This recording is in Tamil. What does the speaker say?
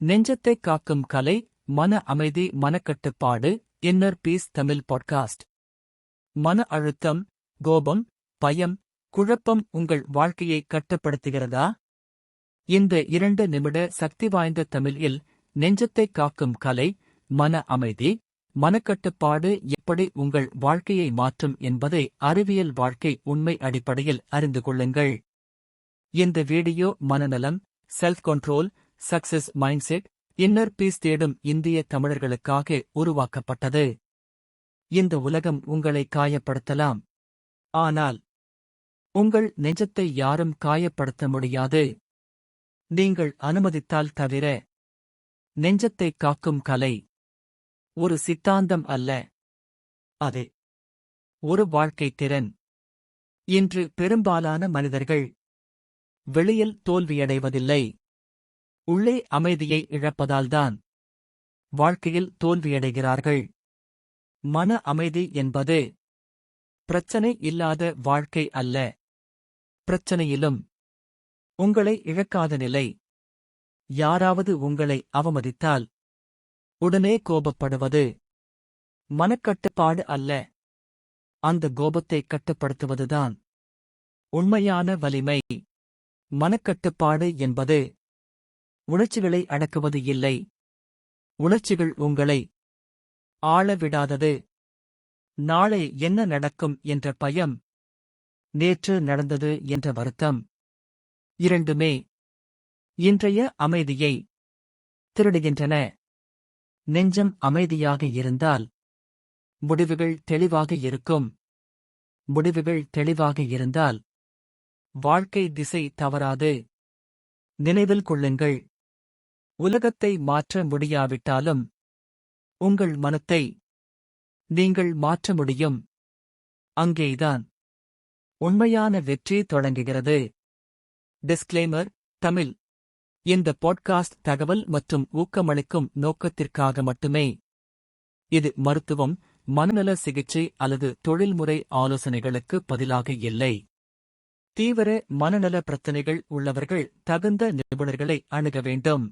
நெஞ்சத்தை காக்கும் கலை மன அமைதி மனக்கட்டுப்பாடு இன்னர் பீஸ் தமிழ் பாட்காஸ்ட். மன அழுத்தம் கோபம் பயம் குழப்பம் உங்கள் வாழ்க்கையை கட்டுப்படுத்துகிறதா? இந்த இரண்டு நிமிட சக்தி வாய்ந்த தமிழில் நெஞ்சத்தை காக்கும் கலை மன அமைதி மனக்கட்டுப்பாடு எப்படி உங்கள் வாழ்க்கையை மாற்றும் என்பதை அறிவியல் வாழ்க்கை உண்மை அடிப்படையில் அறிந்து கொள்ளுங்கள். இந்த வீடியோ மனநலம் self control success mindset inner peace தேடும் இந்திய தமிழர்களுக்காக உருவாக்கப்பட்டது. இந்த உலகம் உங்களை காயப்படுத்தலாம். ஆனால் உங்கள் நெஞ்சத்தை யாரும் காயப்படுத்த முடியாது. நீங்கள் அனுமதித்தால் தவிர நெஞ்சத்தை காக்கும் கலை ஒரு சித்தாந்தம் அல்ல. அது ஒரு வாழ்க்கை திறன். இன்று பெரும்பாலான மனிதர்கள் வெளியில் தோல்வியடைவதில்லை. உள்ளே அமைதியை இழப்பதால்தான் வாழ்க்கையில் தோல்வியடைகிறார்கள். மன அமைதி என்பது பிரச்சனை இல்லாத வாழ்க்கை அல்ல. பிரச்சனையிலும் உங்களை இழக்காத நிலை. யாராவது உங்களை அவமதித்தால் உடனே கோபப்படுவது மனக்கட்டுப்பாடு அல்ல. அந்த கோபத்தை கட்டுப்படுத்துவதுதான் உண்மையான வலிமை. மனக்கட்டுப்பாடு என்பது உணர்ச்சிகளை அடக்குவது இல்லை. உணர்ச்சிகள் உங்களை ஆளவிடாதது. நாளை என்ன நடக்கும் என்ற பயம். நேற்று நடந்தது என்ற வருத்தம். இரண்டுமே இன்றைய அமைதியை திருடுகின்றன. நெஞ்சம் அமைதியாக இருந்தால் முடிவுகள் தெளிவாக இருக்கும். முடிவுகள் தெளிவாக இருந்தால் வாழ்க்கை திசை தவறாது. நினைவில் கொள்ளுங்கள். உலகத்தை மாற்ற முடியாவிட்டாலும் உங்கள் மனத்தை நீங்கள் மாற்ற முடியும். அங்கேதான் உண்மையான வெற்றி தொடங்குகிறது. டிஸ்க்ளைமர் தமிழ். இந்த பாட்காஸ்ட் தகவல் மற்றும் ஊக்கமளிக்கும் நோக்கத்திற்காக மட்டுமே. இது மருத்துவம் மனநல சிகிச்சை அல்லது தொழில்முறை ஆலோசனைகளுக்கு பதிலாக இல்லை. தீவிர மனநல பிரச்சினைகள் உள்ளவர்கள் தகுந்த நிபுணர்களை அணுக வேண்டும்.